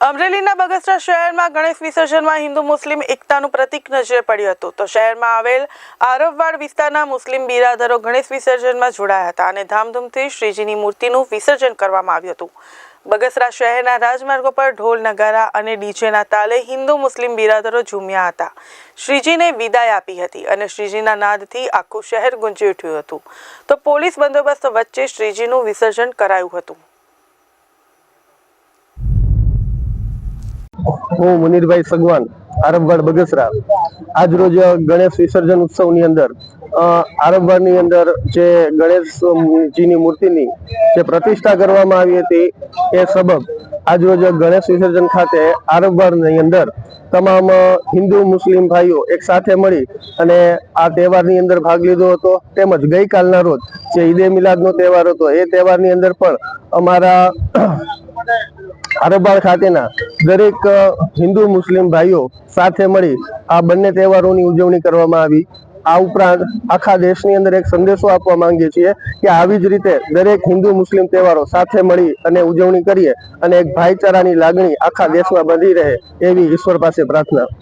અમરેલીના બગસરા શહેરમાં ગણેશ વિસર્જનમાં હિન્દુ મુસ્લિમ એકતાનું પ્રતીક નજરે પડ્યું હતું. તો શહેરમાં આવેલ આરવવાડ વિસ્તારના મુસ્લિમ બિરાદરો ગણેશ વિસર્જનમાં જોડાયા હતા અને ધામધૂમથી શ્રીજીની મૂર્તિનું વિસર્જન કરવામાં આવ્યું હતું. બગસરા શહેરના રાજમાર્ગો પર ઢોલ, નગારા અને ડીજેના તાલે હિન્દુ મુસ્લિમ બિરાદરો ઝૂમ્યા હતા. શ્રીજીને વિદાય આપી હતી અને શ્રીજીના નાદથી આખું શહેર ગુંજી ઉઠ્યું હતું. તો પોલીસ બંદોબસ્ત વચ્ચે શ્રીજીનું વિસર્જન કરાયું હતું. હું મુનીરભાઈ સગવાન આરબગઢ બગસરા. આજ રોજ ગણેશ વિસર્જન ઉત્સવની અંદર આરબગઢની અંદર જે ગણેશજીની મૂર્તિની જે પ્રતિષ્ઠા કરવામાં આવી હતી, એ સબબ આજ રોજ ગણેશ વિસર્જન ખાતે આરબગઢની અંદર તમામ હિન્દુ, મુસ્લિમ ભાઈઓ એક સાથે મળી અને આ તહેવારની અંદર ભાગ લીધો હતો. તેમજ ગઈકાલના રોજ જે ઈદે મિલાદનો તહેવાર હતો, એ તહેવારની અંદર પણ અમારા આરબાર ખાતેના દરેક હિન્દુ, મુસ્લિમ ભાઈઓ સાથે મળી આ બંને તહેવારોની ઉજવણી કરવામાં આવી. આ ઉપરાંત આખા દેશની અંદર એક સંદેશો આપવા માંગીએ છીએ કે આવી જ રીતે દરેક હિન્દુ, મુસ્લિમ તહેવારો સાથે મળી અને ઉજવણી કરીએ અને એક ભાઈચારાની લાગણી આખા દેશમાં બની રહે એવી ઈશ્વર પાસે પ્રાર્થના.